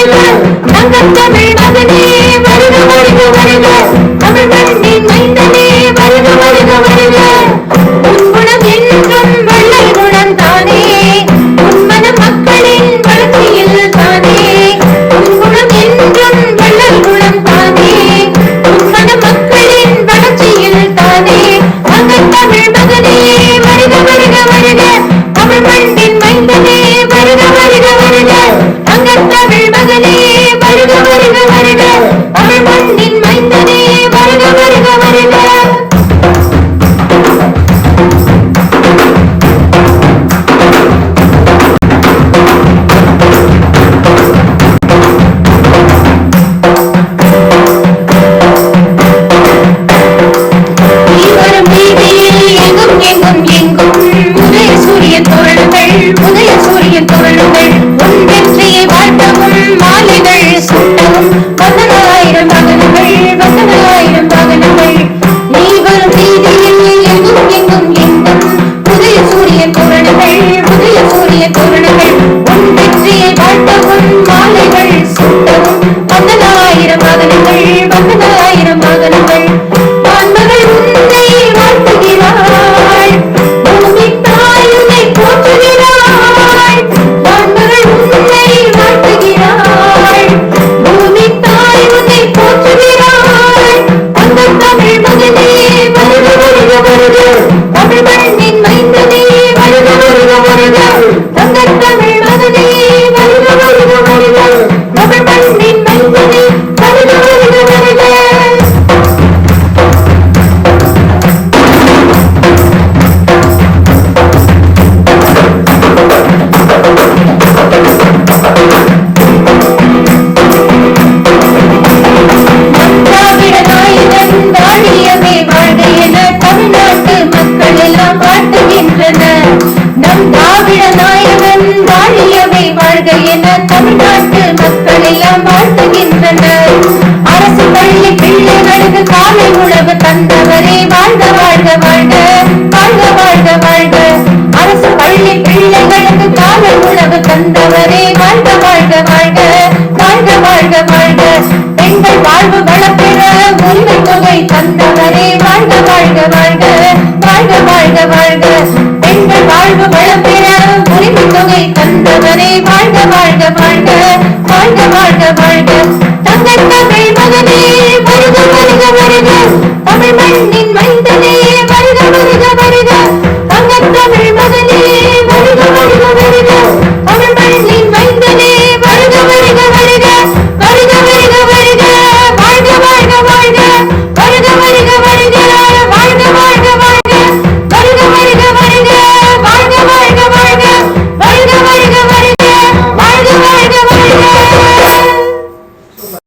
வருக தங்க தமிழ் மகனே வருக வருக. Christ நம் திராவிட நாயகன் வாழியவை வாழ்க என தமிழ்நாட்டு மக்கள் எல்லாம் வாழ்த்துகின்றனர். அரசு பள்ளி பிள்ளைகளுக்கு காலை உணவு தந்தவரே வாழ்க வாழ்க வாழ்க வாழ்க வாழ்க வாழ்க. அரசு பள்ளி பிள்ளைகளுக்கு காலை உணவு தந்தவரே வாழ்க வாழ்க வாழ்க வாழ்க வாழ்க வாழ்க. பெண்கள் வாழ்வு வளப்பெற வாழ்க வாழ்க வாழ்க. வாழ்க வாழ்க வாழ்க. தங்க மகனே